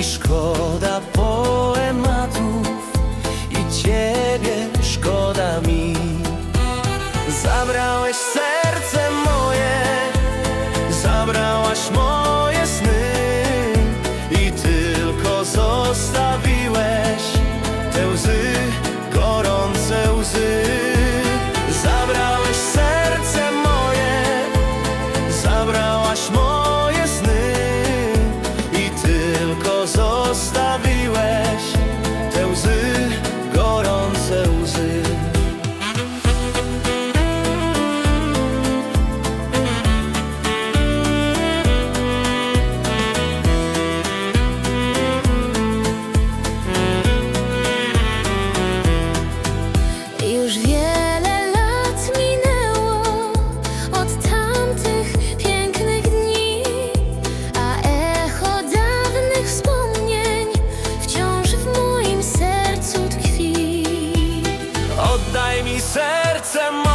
i szkoda poematów I ciebie szkoda mi. Zabrałeś serce moje Zabrałaś moje серце.